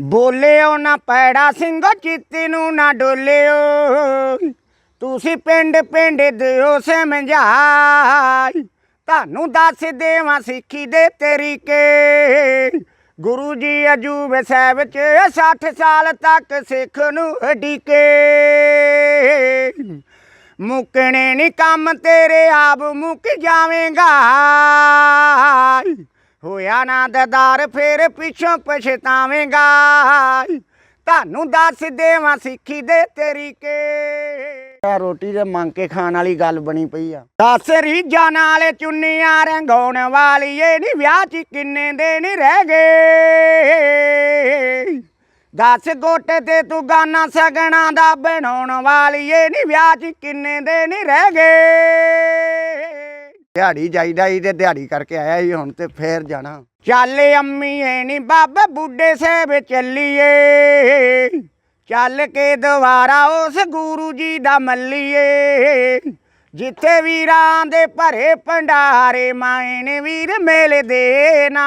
ਬੋਲਿਓ ਨਾ ਪੈੜਾ ਸਿੰਘ, ਚਿੱਤੀ ਨੂੰ ਨਾ ਡੋਲਿਓ। ਤੁਸੀਂ ਪਿੰਡ ਪਿੰਡ ਦਿਓ ਸਮਝਾਈ। ਤੁਹਾਨੂੰ ਦੱਸ ਦੇਵਾਂ ਸਿੱਖੀ ਦੇ ਤਰੀਕੇ। ਗੁਰੂ ਜੀ ਅਜੂਬ ਸਾਹਿਬ ਚ 60 ਸਾਲ ਤੱਕ ਸਿੱਖ ਨੂੰ ਢੀਕੇ। ਮੁੱਕਣੇ ਨਹੀਂ ਕੰਮ ਤੇਰੇ ਆਪ ਮੁੱਕ ਜਾਵੇਂਗਾ। ਹੋਇਆ ਨਾ ਦਦਾਰ ਫੇਰ ਪਿੱਛੋਂ ਪਛਤਾਵੇਂਗਾ। ਤੁਹਾਨੂੰ ਦੱਸ ਦੇਵਾਂ ਸਿੱਖੀ ਦੇ ਤਰੀਕੇ। ਆ ਰੋਟੀ ਦੇ ਮੰਗ ਕੇ ਖਾਣ ਵਾਲੀ ਗੱਲ ਬਣੀ ਪਈ ਆ। ਦਸ ਰੀਜਾਂ ਨਾਲ ਚੁੰਨੀਆਂ ਰੰਗਾਉਣ ਵਾਲੀ ਏ ਨੀ ਵਿਆਹ ਚ ਕਿੰਨੇ ਦਿਨ ਰਹਿ ਗਏ। ਦਸ ਗੋਟੇ ਤੇ ਤੂੰ ਗਾਨਾ ਸਗਣਾ ਦਾ ਬਣਾਉਣ ਵਾਲੀ ਏ ਨੀ ਵਿਆਹ ਚ ਕਿੰਨੇ ਦਿਨ ਰਹਿ ਗਏ। ਦਿਹਾੜੀ ਜਾਈਦਾ ਈ ਤੇ ਦਿਹਾੜੀ ਕਰਕੇ ਆਇਆ ਹੀ ਹੁਣ ਤੇ ਫੇਰ ਜਾਣਾ। ਚੱਲ ਅੰਮੀ ਏ ਨੀ ਬਾਬਾ, ਬੁੱਢੇ ਸਾਹਿਬ ਚੱਲੀਏ। ਚੱਲ ਕੇ ਦੁਬਾਰਾ ਉਸ ਗੁਰੂ ਜੀ ਦਾ ਮੱਲੀਏ। ਜਿੱਥੇ ਵੀਰਾਂ ਦੇ ਭਰੇ ਭੰਡਾਰੇ ਮਾਇਨੇ ਵੀਰ ਮੇਲੇ ਦੇ ਨਾ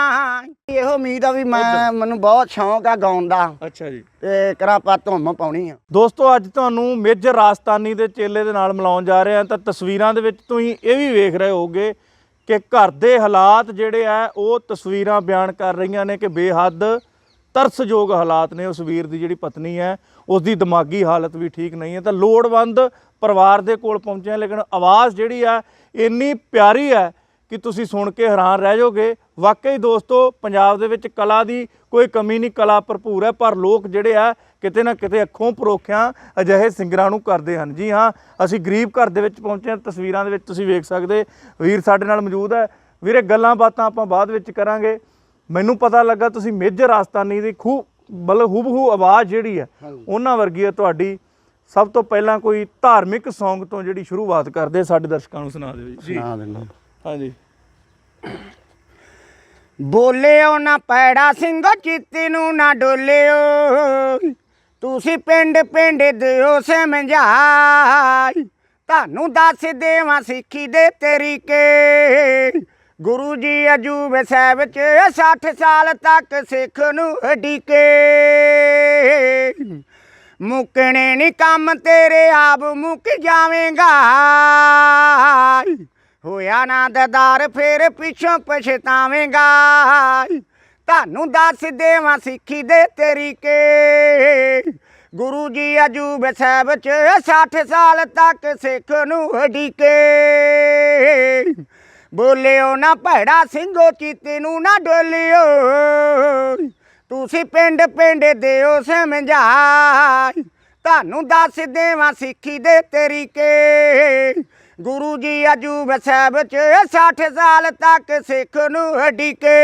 ਇਹੋ ਉਮੀਦ ਆ ਵੀ ਮੈਂ ਮੈਨੂੰ ਬਹੁਤ ਸ਼ੌਂਕ ਆ ਗਾਉਣ ਦਾ। ਅੱਛਾ ਜੀ। ਤੇ ਕਰਾਂ ਪਾ ਧੁੰਮ ਪਾਉਣੀ ਆ। ਦੋਸਤੋ ਅੱਜ ਤੁਹਾਨੂੰ ਮੇਜਰ ਰਾਜਸਥਾਨੀ ਦੇ ਚੇਲੇ ਦੇ ਨਾਲ ਮਿਲਾਉਣ ਜਾ ਰਹੇ ਹਾਂ। ਤਾਂ ਤਸਵੀਰਾਂ ਦੇ ਵਿੱਚ ਤੁਸੀਂ ਇਹ ਵੀ ਵੇਖ ਰਹੇ ਹੋਗੇ ਕਿ ਘਰ ਦੇ ਹਾਲਾਤ ਜਿਹੜੇ ਆ ਉਹ ਤਸਵੀਰਾਂ ਬਿਆਨ ਕਰ ਰਹੀਆਂ ਨੇ ਕਿ ਬੇਹੱਦ ਤਰਸਯੋਗ ਹਾਲਾਤ ਨੇ ਉਸ ਵੀਰ ਦੀ ਜਿਹੜੀ ਪਤਨੀ ਹੈ ਉਸ ਦੀ ਦਿਮਾਗੀ ਹਾਲਤ ਵੀ ਠੀਕ ਨਹੀਂ ਹੈ, ਤਾਂ ਲੋੜਵੰਦ ਪਰਿਵਾਰ ਦੇ ਕੋਲ ਪਹੁੰਚੇ ਲੇਕਿਨ ਆਵਾਜ਼ ਜਿਹੜੀ ਆ, ਇੰਨੀ ਪਿਆਰੀ ਹੈ ਕਿ ਤੁਸੀਂ ਸੁਣ ਕੇ ਹੈਰਾਨ ਰਹਿ ਜਾਓਗੇ। ਵਾਕਈ ਦੋਸਤੋ, ਪੰਜਾਬ ਦੇ ਵਿੱਚ ਕਲਾ ਦੀ ਕੋਈ ਕਮੀ ਨਹੀਂ, ਕਲਾ ਭਰਪੂਰ ਹੈ, ਪਰ ਲੋਕ ਜਿਹੜੇ ਆ, ਕਿਤੇ ਨਾ ਕਿਤੇ ਅੱਖੋਂ ਪਰੋਖਿਆਂ ਅਜਿਹੇ ਸਿੰਗਰਾਂ ਨੂੰ ਕਰਦੇ ਹਨ। ਜੀ ਹਾਂ, ਅਸੀਂ ਗਰੀਬ ਘਰ ਦੇ ਵਿੱਚ ਪਹੁੰਚੇ ਹਾਂ, ਤਸਵੀਰਾਂ ਦੇ ਵਿੱਚ ਤੁਸੀਂ ਵੇਖ ਸਕਦੇ ਵੀਰ ਸਾਡੇ ਨਾਲ ਮੌਜੂਦ ਹੈ। ਵੀਰੇ, ਗੱਲਾਂ ਬਾਤਾਂ ਆਪਾਂ ਬਾਅਦ ਵਿੱਚ ਕਰਾਂਗੇ। ਮੈਨੂੰ ਪਤਾ ਲੱਗਾ ਤੁਸੀਂ ਮੇਜਰ ਰਾਜਸਥਾਨੀ ਦੀ ਖੂਬ ਮਤਲਬ ਹੂਬਹੂ ਆਵਾਜ਼ ਜਿਹੜੀ ਹੈ ਉਹਨਾਂ ਵਰਗੀ ਹੈ ਤੁਹਾਡੀ। ਸਭ ਤੋਂ ਪਹਿਲਾਂ ਕੋਈ ਧਾਰਮਿਕ Song ਤੋਂ ਜਿਹੜੀ ਸ਼ੁਰੂਆਤ ਕਰਦੇ ਸਾਡੇ ਦਰਸ਼ਕਾਂ ਨੂੰ ਸੁਣਾ ਦਿਓ ਜੀ। ਸੁਣਾ ਦਿੰਦਾ ਹਾਂਜੀ। ਬੋਲਿਓ ਨਾ ਪੈੜਾ ਸਿੰਘ ਚਿੱਤੀ ਨੂੰ ਨਾ ਡੋਲਿਓ। ਤੁਸੀਂ ਪਿੰਡ ਪਿੰਡ ਦਿਓ ਸਮਝਾਈ ਤੁਹਾਨੂੰ ਦੱਸ ਦੇਵਾਂ ਸਿੱਖੀ ਦੇ ਤਰੀਕੇ। ਗੁਰੂ ਜੀ ਅਜੂਬ ਸਾਹਿਬ ਚ 60 ਸਾਲ ਤੱਕ ਸਿੱਖ ਨੂੰ ਢੀਕੇ। ਮੁੱਕਣੇ ਨਹੀਂ ਕੰਮ ਤੇਰੇ ਆਪ ਮੁੱਕ ਜਾਵੇਂਗਾ। ਹੋਇਆ ਨਾ ਦਦਾਰ ਫੇਰ ਪਿੱਛੋਂ ਪਛਤਾਵੇਂਗਾ। ਤੁਹਾਨੂੰ ਦੱਸ ਦੇਵਾਂ ਸਿੱਖੀ ਦੇ ਤਰੀਕੇ। ਗੁਰੂ ਜੀ ਅਜੂਬ ਸਾਹਿਬ ਚ 60 ਸਾਲ ਤੱਕ ਸਿੱਖ ਨੂੰ ਢੀਕੇ। ਬੋਲਿਓ ਨਾ ਭੈੜਾ ਸਿੰਘੋ, ਚੀਤੇ ਨੂੰ ਨਾ ਡੋਲਿਓ। ਤੁਸੀਂ ਪਿੰਡ ਪਿੰਡ ਦਿਓ ਸਮਝਾਈ। ਤੁਹਾਨੂੰ ਦੱਸ ਦੇਵਾਂ ਸਿੱਖੀ ਦੇ ਤਰੀਕੇ। ਗੁਰੂ ਜੀ ਅਜੂਬ ਸਾਹਿਬ ਚ 60 ਸਾਲ ਤੱਕ ਸਿੱਖ ਨੂੰ ਢੀਕੇ।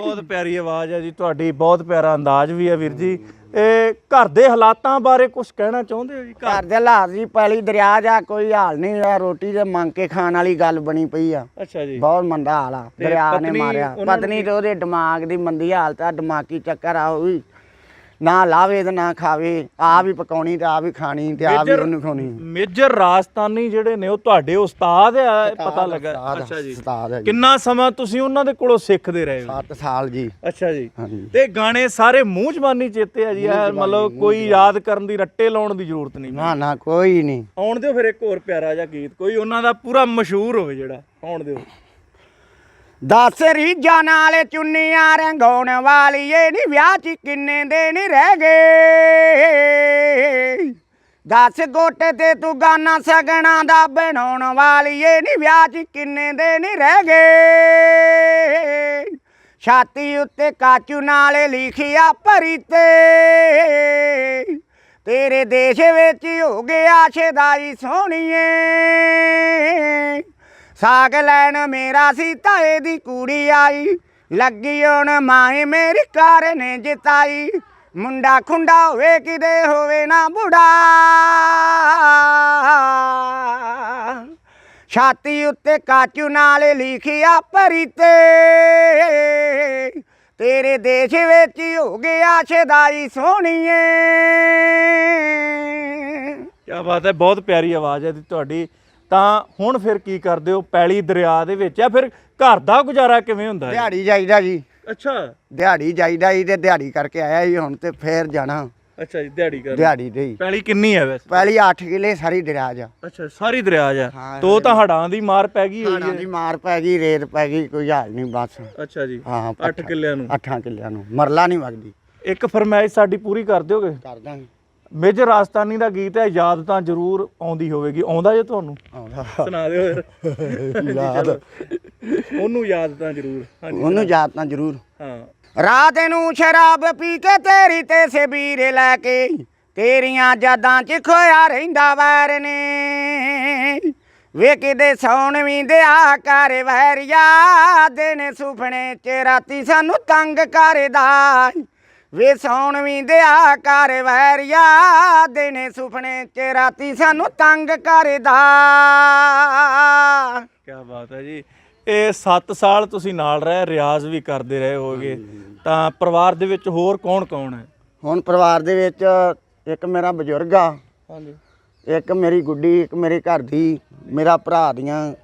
ਬਹੁਤ ਪਿਆਰੀ ਆਵਾਜ਼ ਹੈ ਜੀ ਤੁਹਾਡੀ ਬਹੁਤ ਪਿਆਰਾ ਅੰਦਾਜ਼ ਵੀ ਹੈ ਵੀਰ ਜੀ। ਇਹ ਘਰ ਦੇ ਹਾਲਾਤਾਂ ਬਾਰੇ ਕੁਝ ਕਹਿਣਾ ਚਾਹੁੰਦੇ ਹੋ ਜੀ? ਘਰ ਦੇ ਹਾਲਾਤ ਜੀ ਪਹਿਲੀ ਦਰਿਆ ਜਾ ਕੋਈ ਹਾਲ ਨਹੀਂ ਆ ਰੋਟੀ ਦੇ ਮੰਗ ਕੇ ਖਾਣ ਵਾਲੀ ਗੱਲ ਬਣੀ ਪਈ ਆ। ਅੱਛਾ ਜੀ। ਬਹੁਤ ਮੰਦਾ ਹਾਲ ਆ ਤੇ ਦਰਿਆ ਨੇ ਮਾਰਿਆ। ਪਤਨੀ ਤੇ ਉਹਦੇ ਦਿਮਾਗ ਦੀ ਮੰਦੀ ਹਾਲਤ ਆ ਦਿਮਾਗੀ ਚੱਕਰ ਆ ਉਹ ਵੀ। ਨਾ ਲਾਵੇ ਤੇ ਨਾ ਖਾਵੇ ਆ ਵੀ ਪਕਾਉਣੀ ਤੇ ਆ ਵੀ ਖਾਣੀ ਤੇ ਆ ਵੀ ਉਹਨੂੰ ਖਾਣੀ ਮੇਜਰ ਰਾਜਸਥਾਨੀ ਜਿਹੜੇ ਨੇ ਉਹ ਤੁਹਾਡੇ ਉਸਤਾਦ ਆ ਇਹ ਪਤਾ ਲੱਗਾ। ਅੱਛਾ ਜੀ। ਉਸਤਾਦ ਹੈ ਜੀ। ਕਿੰਨਾ ਸਮਾਂ ਤੁਸੀਂ ਉਹਨਾਂ ਦੇ ਕੋਲੋਂ ਸਿੱਖਦੇ ਰਹੇ ਹੋ? 7 ਸਾਲ ਜੀ। ਅੱਛਾ ਜੀ। ਹਾਂਜੀ। ਤੇ ਗਾਣੇ ਸਾਰੇ ਮੂੰਹ ਜ਼ਬਾਨੀ ਚੇਤੇ ਆ ਜੀ ਇਹ ਮਤਲਬ ਕੋਈ ਯਾਦ ਕਰਨ ਦੀ ਰੱਟੇ ਲਾਉਣ ਦੀ ਜ਼ਰੂਰਤ ਨਹੀਂ। ਨਾ ਨਾ ਕੋਈ ਨਹੀਂ। ਆਉਣ ਦਿਓ ਫਿਰ ਇੱਕ ਹੋਰ ਪਿਆਰਾ ਜਿਹਾ ਗੀਤ ਕੋਈ ਉਹਨਾਂ ਦਾ ਪੂਰਾ ਮਸ਼ਹੂਰ ਹੋਵੇ ਜਿਹੜਾ ਆਉਣ ਦਿਓ। ਦਸ ਰੀਜਾਂ ਨਾਲ ਚੁੰਨੀਆਂ ਰੰਗਾਉਣ ਵਾਲੀਏ ਨੀ, ਵਿਆਹ ਚ ਕਿੰਨੇ ਦਿਨ ਰਹਿ ਗਏ। ਦਸ ਗੋਟੇ ਤੇ ਤੂੰ ਗਾਨਾ ਸਗਣਾ ਦਾ ਬਣਾਉਣ ਵਾਲੀਏ ਨੀ, ਵਿਆਹ ਚ ਕਿੰਨੇ ਦਿਨ ਰਹਿ ਗਏ। ਛਾਤੀ ਉੱਤੇ ਕਾਚੂ ਨਾਲ ਲਿਖਿਆ ਭਰੀ ਤੇਰੇ ਦੇਸ਼ ਵਿੱਚ ਹੋ ਗਿਆ ਸ਼ਦਾਈ ਸੋਹਣੀਏ। ਸਾਗ ਲੈਣ ਮੇਰਾ ਸੀ ਤਾਏ ਦੀ ਕੁੜੀ ਆਈ। ਲੱਗੀ ਹੁਣ ਮਾਏ ਮੇਰੀ ਕਾਰ ਨੇ ਜਿਤਾਈ। ਮੁੰਡਾ ਖੁੰਡਾ ਹੋਵੇ, ਕਿਤੇ ਹੋਵੇ ਨਾ ਬੁੜਾ। ਛਾਤੀ ਉੱਤੇ ਕਾਚੂ ਨਾਲ ਲਿਖਿਆ ਭਰੀ ਤੇਰੇ ਦੇਸ਼ ਵਿੱਚ ਹੋ ਗਿਆ ਸ਼ਦਾਈ ਸੋਹਣੀਏ। ਕੀ ਬਾਤ ਹੈ, ਬਹੁਤ ਪਿਆਰੀ ਆਵਾਜ਼ ਹੈ ਤੁਹਾਡੀ ਤਾਂ ਹੁਣ ਫਿਰ ਕੀ ਕਰਦੇ ਹੋ? ਪੈਲੀ ਦਰਿਆ ਦੇ ਵਿੱਚ ਜਾਂ ਫਿਰ ਘਰ ਦਾ ਗੁਜ਼ਾਰਾ ਕਿਵੇਂ ਹੁੰਦਾ ਹੈ ਦਿਹਾੜੀ ਜਾਈਦਾ ਜੀ। ਅੱਛਾ। ਦਿਹਾੜੀ ਜਾਈਦਾ ਸੀ ਤੇ ਦਿਹਾੜੀ ਕਰਕੇ ਆਇਆ ਸੀ ਹੁਣ ਤੇ ਫੇਰ ਜਾਣਾ। ਅੱਛਾ ਜੀ ਦਿਹਾੜੀ ਕਰ ਦਿਹਾੜੀ ਦੇ ਹੀ ਪੈਲੀ ਕਿੰਨੀ ਹੈ ਵੈਸੇ? ਪਹਿਲੀ 8 ਕਿਲੇ ਸਾਰੀ ਦਰਿਆ ਜਾ ਅੱਛਾ ਸਾਰੀ ਦਰਿਆ ਜਾ ਹਾਂ, ਤੋ ਤਾਂ ਹੜਾਂ ਦੀ ਮਾਰ ਪੈ ਗਈ ਹੋਈ ਹਾੜਾਂ ਹੈ ਦੀ ਮਾਰ ਪੈ ਗਈ ਰੇਤ ਪੈ ਗਈ ਕੋਈ ਹਾਲ ਨਹੀਂ ਬਸ। ਅੱਛਾ ਜੀ ਹਾਂ 8 ਕਿੱਲਿਆਂ ਨੂੰ। 8 ਕਿੱਲਿਆਂ ਨੂੰ। ਮਰਲਾ ਨਹੀਂ ਵਗਦੀ। ਇੱਕ ਫਰਮਾਇਸ਼ ਸਾਡੀ ਪੂਰੀ ਕਰ ਦਿਓਗੇ? ਕਰ ਦਾਂਗੇ। ਮੇਜਰ ਰਾਜਸਥਾਨੀ ਦਾ ਗੀਤ ਹੈ ਯਾਦ ਤਾਂ ਜ਼ਰੂਰ ਆਉਂਦੀ ਹੋਵੇਗੀ। ਆਉਂਦਾ ਜੇ ਤੁਹਾਨੂੰ? ਆਉਂਦਾ। ਸੁਣਾ ਦਿਓ। ਫਿਰ ਯਾਦ ਉਹਨੂੰ ਯਾਦ ਤਾਂ ਜ਼ਰੂਰ। ਹਾਂਜੀ ਉਹਨੂੰ ਯਾਦ ਤਾਂ ਜ਼ਰੂਰ। ਹਾਂ। ਰਾਤ ਨੂੰ ਸ਼ਰਾਬ ਪੀ ਕੇ ਤੇਰੀ ਤੇ ਸਬੀਰੇ ਲੈ ਕੇ ਤੇਰੀਆਂ ਯਾਦਾਂ 'ਚ ਖੋਇਆ ਰਹਿੰਦਾ ਵੈਰ ਨੇ। ਵੇ ਕਿਤੇ ਸੌਣ ਵੀ ਦਿਆ ਕਰ ਵੈਰਿਆ ਦਿਨ ਸੁਪਨੇ 'ਚ ਰਾਤੀ ਸਾਨੂੰ ਤੰਗ ਕਰਦਾ। ਵੇ ਸੌਣ ਵੀ ਦਿਆ ਕਰ ਵੈਰਿਆ ਦਿਨ ਸੁਪਨੇ 'ਚ ਰਾਤੀ ਸਾਨੂੰ ਤੰਗ ਕਰਦਾ। ਕੀ ਬਾਤ ਹੈ ਜੀ। ਇਹ 7 ਸਾਲ ਤੁਸੀਂ ਨਾਲ ਰਹੇ ਰਿਆਜ਼ ਵੀ ਕਰਦੇ ਰਹੇ ਹੋਗੇ। ਤਾਂ ਪਰਿਵਾਰ ਦੇ ਵਿੱਚ ਹੋਰ ਕੌਣ ਕੌਣ ਹੈ? ਹੁਣ ਪਰਿਵਾਰ ਦੇ ਵਿੱਚ ਇੱਕ ਮੇਰਾ ਬਜ਼ੁਰਗ ਆ। ਹਾਂਜੀ। ਇੱਕ ਮੇਰੀ ਗੁੱਡੀ ਇੱਕ ਮੇਰੇ ਘਰ ਦੀ ਮੇਰਾ ਭਰਾ ਦੀਆਂ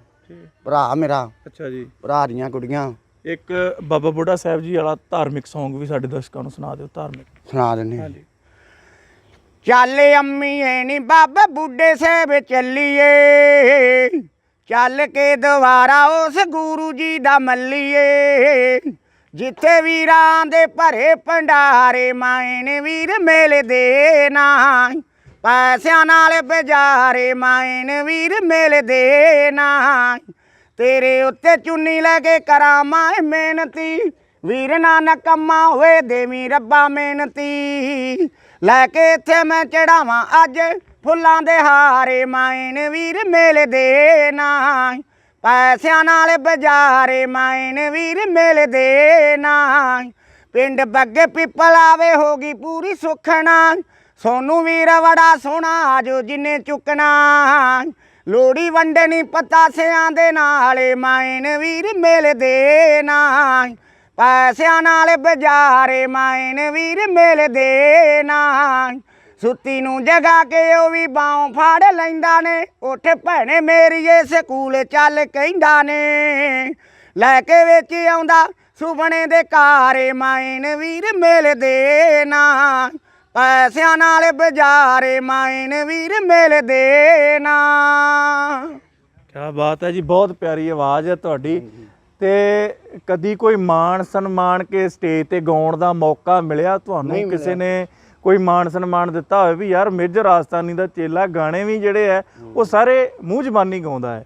ਭਰਾ ਮੇਰਾ। ਅੱਛਾ ਜੀ। ਭਰਾ ਦੀਆਂ ਕੁੜੀਆਂ। ਇੱਕ ਬਾਬਾ ਬੁੱਢਾ ਸਾਹਿਬ ਜੀ ਵਾਲਾ ਧਾਰਮਿਕ Song ਵੀ ਸਾਡੇ ਦਰਸ਼ਕਾਂ ਨੂੰ ਸੁਣਾ ਦਿਓ ਧਾਰਮਿਕ। ਸੁਣਾ ਹਾਂ। ਹਾਂਜੀ। ਚੱਲ ਅੰਮੀਏ ਨੀ ਬਾਬਾ ਬੁੱਢੇ ਸਾਹਿਬ ਚੱਲੀਏ। ਚੱਲ ਕੇ ਦੁਬਾਰਾ ਉਸ ਗੁਰੂ ਜੀ ਦਾ ਮੱਲੀਏ। ਜਿੱਥੇ ਵੀਰਾਂ ਦੇ ਭਰੇ ਭੰਡਾਰੇ ਮਾਇਨੇ ਵੀਰ ਮੇਲੇ ਦੇ ਨਾ ਪੈਸਿਆਂ ਨਾਲ ਬਜਾਰੇ ਮਾਇਨੇ ਵੀਰ ਮੇਲੇ ਦੇ ਨਾ ਤੇਰੇ ਉੱਤੇ ਚੁੰਨੀ ਲੈ ਕੇ ਕਰਾਂ ਮੈਂ ਮਿਹਨਤੀ। ਵੀਰ ਨਾਨਕ ਕੰਮਾ ਹੋਏ ਦੇਵੀ ਰੱਬਾ ਮਿਹਨਤੀ। ਲੈ ਕੇ ਇੱਥੇ ਮੈਂ ਚੜਾਵਾਂ ਅੱਜ ਫੁੱਲਾਂ ਦੇ ਹਾਰੇ ਮਾਇਨ ਵੀਰ ਮੇਲੇ ਦੇ ਨਾ ਪੈਸਿਆਂ ਨਾਲ ਬਜਾਰੇ ਮਾਇਨ ਵੀਰ ਮੇਲੇ ਦੇ ਨਾ ਪਿੰਡ ਬੱਗੇ ਪਿੱਪਲ ਆਵੇ ਹੋਗੀ ਪੂਰੀ ਸੁਖਣਾ ਸੋਨੂੰ ਵੀਰ ਬੜਾ ਸੋਹਣਾ ਜੋ ਜਿੰਨੇ ਚੁੱਕਣਾ ਲੋੜੀ ਵੰਡਣੀ ਪਤਾਸਿਆਂ ਦੇ ਨਾਲੇ ਮਾਇਨ ਵੀਰ ਮੇਲੇ ਦੇ ਨਾ ਪੈਸਿਆਂ ਨਾਲ ਬਜਾਰੇ ਮਾਇਨ ਵੀਰ ਮੇਲੇ ਦੇ ਨਾ ਸੁੱਤੀ ਨੂੰ ਜਗਾ ਕੇ ਉਹ ਵੀ ਬਾਹੋਂ ਫਾੜ ਲੈਂਦਾ ਨੇ, ਉੱਠ ਭੈਣੇ ਮੇਰੀਏ ਸਕੂਲ ਚੱਲ ਕਹਿੰਦਾ ਨੇ। ਲੈ ਕੇ ਵਿੱਚ ਆਉਂਦਾ ਸੁਪਨੇ ਦੇ ਕਾਰੇ ਮਾਇਨ ਵੀਰ ਮੇਲੇ ਦੇ ਨਾ ਪੈਸਿਆਂ ਨਾਲ ਬਜਾਰੇ ਮਾਇਨ ਵੀਰ ਮੇਲੇ ਦੇ ਨਾ। ਕੀ ਬਾਤ ਹੈ ਜੀ ਬਹੁਤ ਪਿਆਰੀ ਆਵਾਜ਼ ਹੈ ਤੁਹਾਡੀ। ਤੇ ਕਦੀ ਕੋਈ ਮਾਣ ਸਨਮਾਨ ਕੇ ਸਟੇਜ ਤੇ ਗਾਉਣ ਦਾ ਮੌਕਾ ਮਿਲਿਆ ਤੁਹਾਨੂੰ? ਕਿਸੇ ਨੇ ਕੋਈ ਮਾਣ ਸਨਮਾਨ ਦਿੱਤਾ ਹੋਵੇ ਵੀ ਯਾਰ ਮੇਜਰ ਰਾਜਸਥਾਨੀ ਦਾ ਚੇਲਾ ਗਾਣੇ ਵੀ ਜਿਹੜੇ ਆ ਉਹ ਸਾਰੇ ਮੂੰਹ ਜ਼ਬਾਨੀ ਗਾਉਂਦਾ ਹੈ।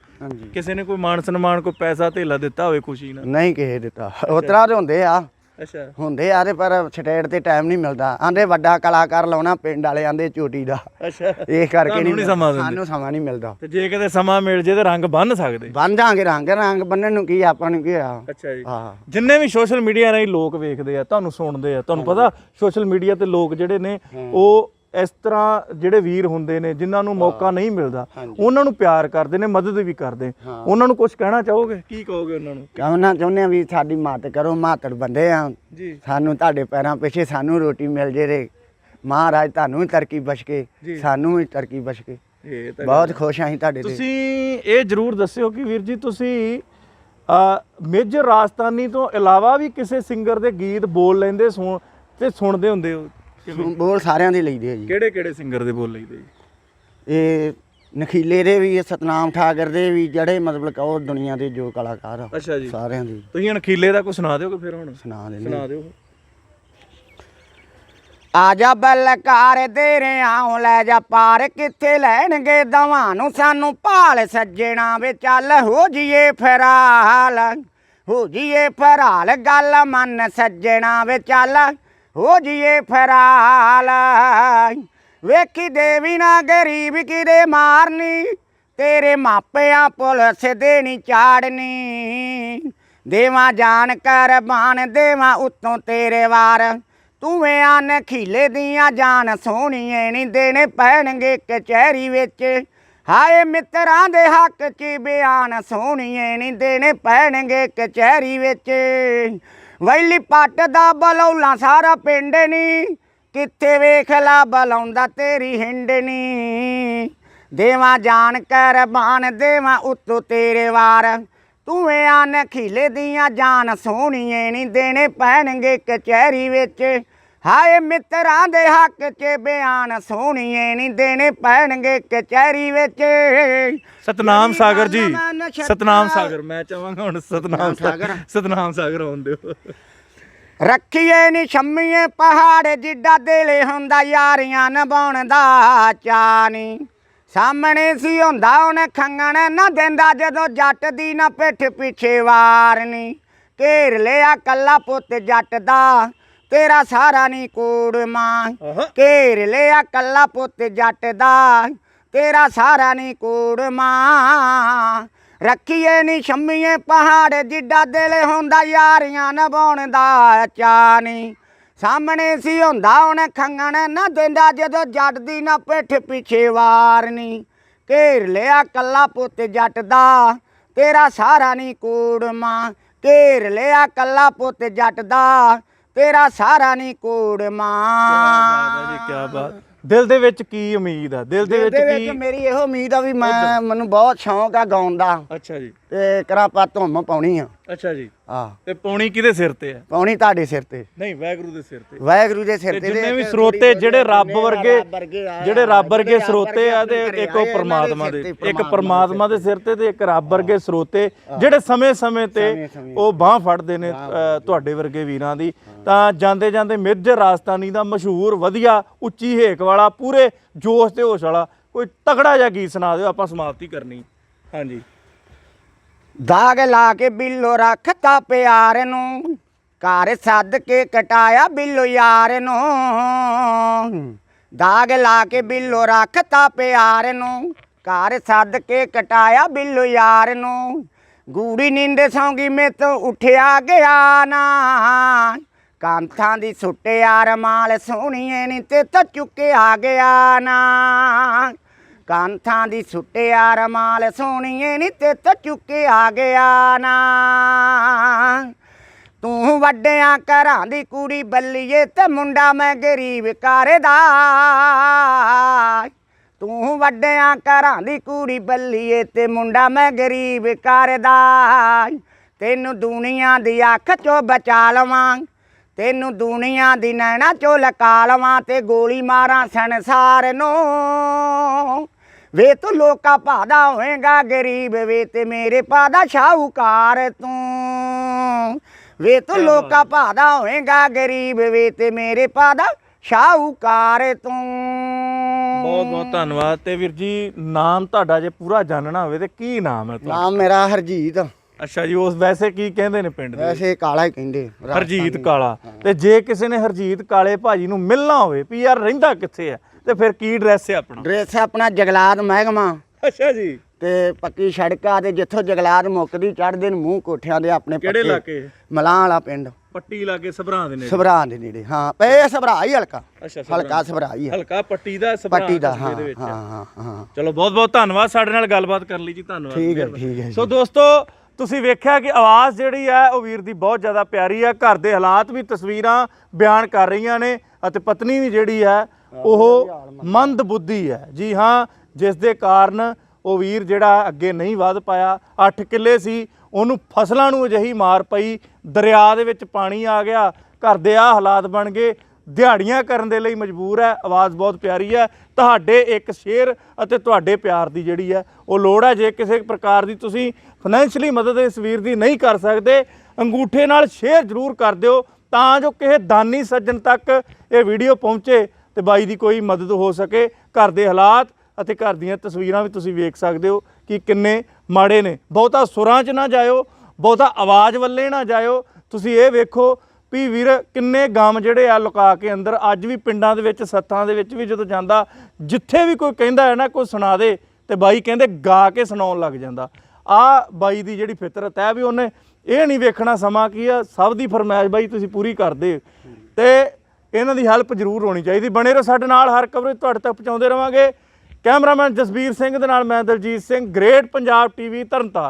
ਕਿਸੇ ਨੇ ਕੋਈ ਮਾਣ ਸਨਮਾਨ ਕੋਈ ਪੈਸਾ ਧੇਲਾ ਦਿੱਤਾ ਹੋਵੇ ਖੁਸ਼ੀ ਨਾਲ? ਨਹੀਂ ਕਿਸੇ ਦਿੱਤਾ। ਉਤਰਾ ਦੇ ਹੁੰਦੇ ਆ। ਅੱਛਾ। ਹੁੰਦੇ ਆ ਤੇ ਪਰ ਸਟੇਟ ਤੇ ਟਾਈਮ ਨਹੀਂ ਮਿਲਦਾ। ਆਂਦੇ ਵੱਡਾ ਕਲਾਕਾਰ ਲਾਉਣਾ ਪਿੰਡ ਵਾਲੇ ਆਂਦੇ ਚੋਟੀ ਦਾ। ਅੱਛਾ। ਇਹ ਕਰਕੇ ਨਹੀਂ। ਸਾਨੂੰ ਸਮਾਂ ਨਹੀਂ ਮਿਲਦਾ। ਤੇ ਜੇ ਕਿਤੇ ਸਮਾਂ ਮਿਲ ਜੇ ਤੇ ਰੰਗ ਬੰਨ ਸਕਦੇ। ਬਣ ਜਾਾਂਗੇ ਰੰਗ ਰੰਗ ਬੰਨਣ ਨੂੰ ਕੀ ਆਪਾਂ ਨੂੰ ਕੀ ਆ? ਅੱਛਾ ਜੀ। ਹਾਂ। ਜਿੰਨੇ ਵੀ ਸੋਸ਼ਲ ਮੀਡੀਆ ਰਾਹੀਂ ਲੋਕ ਵੇਖਦੇ ਆ ਤੁਹਾਨੂੰ ਸੁਣਦੇ ਆ। ਤੁਹਾਨੂੰ ਪਤਾ ਸੋਸ਼ਲ ਮੀਡੀਆ ਤੇ ਲੋਕ ਜਿਹੜੇ ਨੇ ਉਹ ਇਸ ਤਰ੍ਹਾਂ ਜਿਹੜੇ ਵੀਰ ਹੁੰਦੇ ਨੇ ਜਿਨ੍ਹਾਂ ਨੂੰ ਮੌਕਾ ਨਹੀਂ ਮਿਲਦਾ ਉਹਨਾਂ ਨੂੰ ਪਿਆਰ ਕਰਦੇ ਨੇ ਮਦਦ ਵੀ ਕਰਦੇ। ਉਹਨਾਂ ਨੂੰ ਕੁਝ ਕਹਿਣਾ ਚਾਹੋਗੇ? ਕੀ ਕਹੋਗੇ ਉਹਨਾਂ ਨੂੰ? ਕਹਿਣਾ ਚਾਹੁੰਦੇ ਆ ਵੀ ਸਾਡੀ ਮਦਦ ਕਰੋ ਮਾਤੜ ਬੰਦੇ ਆ। ਜੀ। ਸਾਨੂੰ ਤੁਹਾਡੇ ਪੈਰਾਂ ਪਿੱਛੇ ਸਾਨੂੰ ਰੋਟੀ ਮਿਲ ਜੇ ਰੇ। ਮਹਾਰਾਜ ਤੁਹਾਨੂੰ ਵੀ ਤਰੱਕੀ ਬਖਸ਼ੇ ਜੀ। ਸਾਨੂੰ ਵੀ ਤਰੱਕੀ ਤਾਂ ਬਹੁਤ ਖੁਸ਼ ਆਂ ਤੁਹਾਡੇ ਤੇ। ਤੁਸੀਂ ਇਹ ਜਰੂਰ ਦੱਸਿਓ ਕਿ ਵੀਰ ਜੀ ਤੁਸੀਂ ਮੇਜਰ ਰਾਜਸਥਾਨੀ ਤੋਂ ਇਲਾਵਾ ਵੀ ਕਿਸੇ ਸਿੰਗਰ ਦੇ ਗੀਤ ਬੋਲ ਲੈਂਦੇ ਸੁਣ ਤੇ ਸੁਣਦੇ ਹੁੰਦੇ ਹੋ? ਬੋਲ ਸਾਰਿਆਂ ਦੇ ਲਈਦੇ ਆ ਜੀ। ਕਿਹੜੇ ਕਿਹੜੇ ਸਿੰਗਰ ਦੇ ਬੋਲ ਲਈਦੇ ਜੀ? ਇਹ ਨਖੀਲੇ ਦੇ ਵੀ ਸਤਨਾਮ ਠਾਕਰ ਦੇ ਵੀ ਜਿਹੜੇ ਮਤਲਬ ਕਹੋ ਦੁਨੀਆ ਦੇ ਜੋ ਕਲਾਕਾਰ ਆ ਅੱਛਾ ਜੀ। ਸਾਰਿਆਂ ਦੀ। ਤੁਸੀਂ ਅਣਖੀਲੇ ਦਾ ਕੋਈ ਸੁਣਾ ਦਿਓਗੇ ਫਿਰ ਹੁਣ? ਸੁਣਾ ਲੈਂਦੇ ਸੁਣਾ ਦਿਓ। ਆ ਜਾ ਬਲਕਾਰ ਦੇ ਰਿਆਉ ਲੈ ਜਾ ਪਾਰ ਕਿੱਥੇ ਲੈਣਗੇ ਦਵਾਂ ਨੂੰ ਸਾਨੂੰ ਭਾਲ ਸੱਜਣਾ ਵੇ ਚੱਲ ਹੋ ਜੀਏ ਫਰਾਲ ਹੋ ਜੀਏ ਫਰਾਲ ਗੱਲ ਮੰਨ ਸੱਜਣਾ ਵੇ ਚੱਲ। ਹੋ ਜੀਏ ਫਰਾਲ। ਵੇਖੀ ਦੇਵੀ ਨਾ ਗਰੀਬ ਕਿਦੇ ਮਾਰਨੀ। ਤੇਰੇ ਮਾਪਿਆਂ ਪੁਲਿਸ ਦੇਣੀ ਚਾੜਨੀ। ਦੇਵਾਂ ਜਾਨ ਕਰਬਾਨ ਦੇਵਾਂ ਉਤੋਂ ਤੇਰੇ ਵਾਰ। ਤੂੰ ਆਨ ਖੀਲੇ ਦੀਆਂ ਜਾਨ ਸੋਹਣੀਏ ਨਹੀਂ ਦੇਣੇ ਪੈਣਗੇ ਕਚਹਿਰੀ ਵਿੱਚ। ਹਾਏ ਮਿੱਤਰਾਂ ਦੇ ਹੱਕ 'ਚ ਬਿਆਨ ਸੋਹਣੀਏ ਨਹੀਂ ਦੇਣੇ ਪੈਣਗੇ ਕਚਹਿਰੀ ਵਿੱਚ। ਵੈਲੀ ਪੱਟ ਦਾ ਬਲੌਲਾ ਸਾਰਾ ਪਿੰਡ ਨੀ। ਕਿੱਥੇ ਵੇਖ ਲਾ ਬਲਾਉਂਦਾ ਤੇਰੀ ਹਿੰਡ ਨੀ। ਦੇਵਾਂ ਜਾਨ ਕਰਬਾਨ ਦੇਵਾਂ ਉਤੋਂ ਤੇਰੇ ਵਾਰ। ਤੂੰ ਨਖੀਲੇ ਦੀਆਂ ਜਾਨ ਸੋਹਣੀਏ ਨਹੀਂ ਦੇਣੇ ਪੈਣਗੇ ਕਚਹਿਰੀ ਵਿੱਚ। ਹਾਏ ਮਿੱਤਰਾਂ ਦੇ ਹੱਕ 'ਚ ਬਿਆਨ ਸੋਹਣੀਏ ਨਹੀਂ ਦੇਣੇ ਪੈਣਗੇ ਕਚਹਿਰੀ ਵਿੱਚ। ਸਤਨਾਮ ਸਾਗਰ ਜੀ ਸਤਨਾਮ ਸਾਗਰ ਮੈਂ ਚਾਹਾਂਗਾ ਹੁਣ ਸਤਨਾਮ ਸਾਗਰ। ਸਤਨਾਮ ਸਾਗਰ ਆਉਣ ਦਿਓ। ਰੱਖੀਏ ਨੀ ਸ਼ੰਮੀਏ ਪਹਾੜ ਜਿੱਡਾ ਦਿਲੇ ਹੁੰਦਾ ਯਾਰੀਆਂ ਨਿਭਾਉਣ ਦਾ ਚਾਨੀ ਸਾਹਮਣੇ ਸੀ ਹੁੰਦਾ ਉਹਨੇ ਖੰਗਣ ਨਾ ਦਿੰਦਾ ਜਦੋਂ ਜੱਟ ਦੀ ਨਾ ਪਿੱਠ ਪਿੱਛੇ ਵਾਰਨੀ। ਘੇਰ ਲਿਆ ਕੱਲਾ ਪੁੱਤ ਜੱਟ ਦਾ ਤੇਰਾ ਸਾਰਾ ਨਹੀਂ ਕੋੜ ਮਾਂ ਘੇਰ ਲਿਆ ਕੱਲਾ ਪੁੱਤ ਜੱਟ ਦਾ। ਤੇਰਾ ਸਾਰਾ ਨਹੀਂ ਕੋੜ ਮਾਂ ਰੱਖੀਏ ਨੀ ਸ਼ੰਮੀਏ ਪਹਾੜ ਜਿੱਡਾ ਦਿਲ ਹੁੰਦਾ ਯਾਰੀਆਂ ਨਿਭਾਉਣ ਦਾ ਚਾਨੀ। ਸਾਹਮਣੇ ਸੀ ਹੁੰਦਾ ਉਹਨੇ ਖੰਗਣ ਨਾ ਦਿੰਦਾ ਜਦੋਂ ਜੱਟ ਦੀ ਨਾ ਪਿੱਠ ਪਿੱਛੇ ਵਾਰਨੀ। ਘੇਰ ਲਿਆ ਕੱਲਾ ਪੁੱਤ ਜੱਟ ਦਾ। ਤੇਰਾ ਸਾਰਾ ਨਹੀਂ ਕੋੜ ਮਾਂ ਘੇਰ ਲਿਆ ਕੱਲਾ ਪੁੱਤ ਜੱਟ ਦਾ। ਤੇਰਾ ਸਾਰਾ ਨਹੀਂ ਕੋੜ ਮਾਂ ਜੀ ਕੀ ਬਾਤ। ਦਿਲ ਦੇ ਵਿੱਚ ਕੀ ਉਮੀਦ ਆ? ਦਿਲ ਦੇ ਵਿੱਚ ਦੇ ਵਿੱਚ ਕੀ ਮੇਰੀ ਇਹੋ ਉਮੀਦ ਆ ਵੀ ਮੈਂ ਮੈਨੂੰ ਬਹੁਤ ਸ਼ੌਂਕ ਆ ਗਾਉਣ ਦਾ। ਅੱਛਾ ਜੀ। ਤੇ ਕਰਾਂ ਪਾ ਧੁੰਮ ਪਾਉਣੀ ਆ। ਅੱਛਾ ਜੀ। ਆ ਤੇ ਪੌਣੀ ਕਿਹਦੇ ਸਿਰ ਤੇ ਹੈ ਪਾਉਣੀ ਤੁਹਾਡੇ ਸਿਰ ਤੇ। ਨਹੀਂ ਵੈਗਰੂ ਦੇ ਸਿਰ ਤੇ। ਵਾਹਿਗੁਰੂ ਦੇ ਸਿਰ ਤੇ ਤੇ ਜਿੰਨੇ ਵੀ ਸਰੋਤੇ ਜਿਹੜੇ ਰੱਬ ਵਰਗੇ ਜਿਹੜੇ ਰੱਬ ਵਰਗੇ ਸਰੋਤੇ ਆ ਤੇ ਇੱਕ ਉਹ ਪਰਮਾਤਮਾ ਦੇ ਇੱਕ ਪਰਮਾਤਮਾ ਦੇ ਸਿਰ ਤੇ। ਤੇ ਇੱਕ ਰੱਬ ਵਰਗੇ ਸਰੋਤੇ ਜਿਹੜੇ ਸਮੇਂ-ਸਮੇਂ ਤੇ ਉਹ ਬਾਹ ਫੜਦੇ ਨੇ ਅ, ਤੁਹਾਡੇ ਵਰਗੇ ਵੀਰਾਂ ਦੀ। ਤਾਂ ਜਾਂਦੇ ਜਾਂਦੇ ਮਿਰਜ਼ਰ ਰਾਜਸਥਾਨੀ ਦਾ ਮਸ਼ਹੂਰ ਵਧੀਆ ਉੱਚੀ ਹੇਕ ਵਾਲਾ ਪੂਰੇ ਜੋਸ਼ ਤੇ ਹੋਸ਼ ਵਾਲਾ ਕੋਈ ਤਗੜਾ ਜਿਹਾ ਗੀਤ ਸੁਣਾ ਦਿਓ ਆਪਾਂ ਸਮਾਪਤੀ ਕਰਨੀ। ਹਾਂਜੀ। ਦਾਗ ਲਾ ਕੇ ਬਿੱਲੋ ਰੱਖਤਾ ਪਿਆਰ ਨੂੰ, ਘਰ ਸੱਦ ਕੇ ਕਟਾਇਆ ਬਿੱਲੋ ਯਾਰ ਨੂੰ। ਦਾਗ ਲਾ ਕੇ ਬਿੱਲੋ ਰੱਖਤਾ ਪਿਆਰ ਨੂੰ, ਘਰ ਸੱਦ ਕੇ ਕਟਾਇਆ ਬਿੱਲੋ ਯਾਰ ਨੂੰ। ਗੂੜੀ ਨੀਂਦ ਸੌਂਗੀ ਮੇ ਤੋਂ ਉੱਠਿਆ ਗਿਆ ਨਾ। ਕਾਂਥਾਂ ਦੀ ਸੁੱਟਿਆ ਰਮਾਲ ਸੋਹਣੀਏ ਨੀ ਤੇ ਤਾਂ ਚੁੱਕਿਆ ਗਿਆ ਨਾ। ਕਾਂਥਾਂ ਦੀ ਸੁੱਟਿਆ ਰਮਾਲ ਸੋਹਣੀਏ ਨੀ ਤੇ ਤਾਂ ਚੁੱਕਿਆ ਗਿਆ ਨਾ। ਤੂੰ ਵੱਡਿਆਂ ਘਰਾਂ ਦੀ ਕੁੜੀ ਬੱਲੀਏ ਤੇ ਮੁੰਡਾ ਮੈਂ ਗਰੀਬ ਕਰਦਾ ਤੂੰ ਵੱਡਿਆਂ ਘਰਾਂ ਦੀ ਕੁੜੀ ਬੱਲੀਏ ਤੇ ਮੁੰਡਾ ਮੈਂ ਗਰੀਬ ਕਰਦਾ ਤੈਨੂੰ ਦੁਨੀਆ ਦੀ ਅੱਖ ਚੋਂ ਬਚਾ ਲਵਾਂ, ਤੈਨੂੰ ਦੁਨੀਆ ਦੀ ਨੈਣਾ ਚੋਂ ਲਕਾ ਲਵਾਂ ਤੇ ਗੋਲੀ ਮਾਰਾਂ ਸੰਸਾਰ ਨੂੰ। ਵੇ ਤੂੰ ਲੋਕਾਂ ਭਾਦਾ ਹੋਏਗਾ ਗਰੀਬ ਵੇ ਤੇ ਮੇਰੇ ਪਾਦਾ ਸ਼ਾਹੂਕਾਰ ਤੂੰ। ਵੇ ਤੂੰ ਲੋਕਾਂ ਭਾਦਾ ਹੋਏਗਾ ਗਰੀਬ ਵੇ ਤੇ ਮੇਰੇ ਪਾਦਾ ਸ਼ਾਹੂਕਾਰ ਤੂੰ। ਬਹੁਤ ਬਹੁਤ ਧੰਨਵਾਦ ਤੇ ਵੀਰ ਜੀ ਨਾਮ ਤੁਹਾਡਾ ਜੇ ਪੂਰਾ ਜਾਣਨਾ ਹੋਵੇ ਤੇ ਕੀ ਨਾਮ ਹੈ ਤੁਹਾਡਾ? ਨਾਮ ਮੇਰਾ ਹਰਜੀਤ। ਅੱਛਾ ਜੀ ਉਸ ਵੈਸੇ ਕੀ ਕਹਿੰਦੇ ਨੇ ਪਿੰਡ ਦੇ ਵੈਸੇ ਕਾਲਾ ਹੀ ਕਹਿੰਦੇ ਹਰਜੀਤ ਕਾਲਾ। ਤੇ ਜੇ ਕਿਸੇ ਨੇ ਹਰਜੀਤ ਕਾਲੇ ਭਾਜੀ ਨੂੰ ਮਿਲਣਾ ਹੋਵੇ ਵੀ ਯਾਰ ਰਹਿੰਦਾ ਕਿੱਥੇ ਆ ਤੇ ਫਿਰ ਕੀ ਐਡਰੈਸ ਹੈ ਆਪਣਾ ਡਰੈਸ ਆਪਣਾ ਜਗਲਾਦ ਮਹਿਕਮਾ ਅੱਛਾ ਜੀ ਤੇ ਪੱਕੀ ਸੜਕ ਆ ਤੇ ਜਿੱਥੋਂ ਜਗਲਾਦ ਮੁੱਕਦੀ ਚੜ੍ਹਦੇ ਨੂੰ ਮੂੰਹ ਕੋਠਿਆਂ ਦੇ ਆਪਣੇ ਕਿਹੜੇ। ਇਲਾਕੇ ਮਲਾਂ ਵਾਲਾ ਪਿੰਡ ਪੱਟੀ ਲਾਗੇ ਸਭਰਾਂ ਦੇ ਨੇੜੇ ਸਭਰਾ ਦੇ ਨੇੜੇ ਹਾਂ ਪਏ ਸਭਰਾ ਹੀ ਹਲਕਾ ਅੱਛਾ। ਹਲਕਾ ਸਭਰਾ ਹੀ। ਹਲਕਾ ਪੱਟੀ ਦਾ ਸਭਰਾਂ ਪੱਟੀ ਦਾ ਹਾਂ ਹੈ। ਚਲੋ ਬਹੁਤ ਬਹੁਤ ਧੰਨਵਾਦ ਸਾਡੇ ਨਾਲ ਗੱਲਬਾਤ ਕਰਨ ਲਈ ਜੀ ਧੰਨਵਾਦ ਠੀਕ ਹੈ। ਠੀਕ ਹੈ। ਸੋ ਦੋਸਤੋ ਤੁਸੀਂ ਵੇਖਿਆ ਕਿ ਆਵਾਜ਼ ਜਿਹੜੀ ਹੈ ਉਹ ਵੀਰ ਦੀ ਬਹੁਤ ਜ਼ਿਆਦਾ ਪਿਆਰੀ ਹੈ ਘਰ ਦੇ ਹਾਲਾਤ ਵੀ ਤਸਵੀਰਾਂ ਬਿਆਨ ਕਰ ਰਹੀਆਂ ਨੇ ਅਤੇ ਪਤਨੀ ਵੀ ਜਿਹੜੀ ਹੈ ਉਹ ਮੰਦ ਬੁੱਧੀ ਹੈ। ਜੀ ਹਾਂ ਜਿਸ ਦੇ ਕਾਰਨ ਉਹ ਵੀਰ ਜਿਹੜਾ ਅੱਗੇ ਨਹੀਂ ਵਧ ਪਾਇਆ 8 ਕਿੱਲੇ ਸੀ ਉਹਨੂੰ ਫਸਲਾਂ ਨੂੰ ਅਜਿਹੀ ਮਾਰ ਪਈ ਦਰਿਆ ਦੇ ਵਿੱਚ ਪਾਣੀ ਆ ਗਿਆ ਘਰ ਦੇ ਆ ਹਾਲਾਤ ਬਣ ਗਏ ਦਿਹਾੜੀਆਂ ਕਰਨ ਦੇ ਲਈ ਮਜਬੂਰ ਹੈ ਆਵਾਜ਼ ਬਹੁਤ ਪਿਆਰੀ ਹੈ। ਤੁਹਾਡੇ ਇੱਕ ਸ਼ੇਅਰ ਅਤੇ ਤੁਹਾਡੇ ਪਿਆਰ ਦੀ ਜਿਹੜੀ ਹੈ ਉਹ ਲੋੜ ਹੈ। ਜੇ ਕਿਸੇ ਪ੍ਰਕਾਰ ਦੀ ਤੁਸੀਂ ਫਾਈਨੈਂਸ਼ਲੀ ਮਦਦ ਇਸ ਵੀਰ ਦੀ ਨਹੀਂ ਕਰ ਸਕਦੇ ਅੰਗੂਠੇ ਨਾਲ ਸ਼ੇਅਰ ਜ਼ਰੂਰ ਕਰ ਦਿਓ ਤਾਂ ਜੋ ਕਿਸੇ ਦਾਨੀ ਸੱਜਣ ਤੱਕ ਇਹ ਵੀਡੀਓ ਪਹੁੰਚੇ। ਤੇ ਬਾਈ ਦੀ ਕੋਈ ਮਦਦ ਹੋ ਸਕੇ ਘਰ ਦੇ ਹਾਲਾਤ ਅਤੇ ਘਰ ਦੀਆਂ ਤਸਵੀਰਾਂ ਵੀ ਤੁਸੀਂ ਵੇਖ ਸਕਦੇ ਹੋ ਕਿ ਕਿੰਨੇ ਮਾੜੇ ਨੇ। ਬਹੁਤਾ ਸੁਰਾਂ 'ਚ ਨਾ ਜਾਇਓ, ਬਹੁਤਾ ਆਵਾਜ਼ ਵੱਲੇ ਨਾ ਜਾਇਓ। ਤੁਸੀਂ ਇਹ ਵੇਖੋ ਵੀ ਵੀਰ ਕਿੰਨੇ ਗਮ ਜਿਹੜੇ ਆ ਲੁਕਾ ਕੇ ਅੰਦਰ। ਅੱਜ ਵੀ ਪਿੰਡਾਂ ਦੇ ਵਿੱਚ, ਸੱਥਾਂ ਦੇ ਵਿੱਚ ਵੀ ਜਦੋਂ ਜਾਂਦਾ, ਜਿੱਥੇ ਵੀ ਕੋਈ ਕਹਿੰਦਾ ਹੈ ਨਾ, ਕੋਈ ਸੁਣਾ ਦੇ ਤੇ ਬਾਈ ਕਹਿੰਦੇ ਗਾ ਕੇ ਸੁਣਾਉਣ ਲੱਗ ਜਾਂਦਾ। ਆ ਬਾਈ ਦੀ ਜਿਹੜੀ ਫਿਤਰਤ ਹੈ ਵੀ ਉਹਨੇ ਇਹ ਨਹੀਂ ਵੇਖਣਾ ਸਮਾਂ ਕੀ ਆ, ਸਭ ਦੀ ਫਰਮਾਇਸ਼ ਬਾਈ ਤੁਸੀਂ ਪੂਰੀ ਕਰਦੇ। ਤੇ ਇਹਨਾਂ ਦੀ ਹੈਲਪ ਜ਼ਰੂਰ ਹੋਣੀ ਚਾਹੀਦੀ। ਬਣੇ ਰਹੋ ਸਾਡੇ ਨਾਲ, ਹਰ ਕਵਰੇਜ ਤੁਹਾਡੇ ਤੱਕ ਪਹੁੰਚਾਉਂਦੇ ਰਵਾਂਗੇ। ਕੈਮਰਾਮੈਨ ਜਸਬੀਰ ਸਿੰਘ ਦੇ ਨਾਲ ਮੈਂ ਦਲਜੀਤ ਸਿੰਘ ਗ੍ਰੇਟ ਪੰਜਾਬ ਟੀਵੀ ਤਰਨਤਾਰਨ।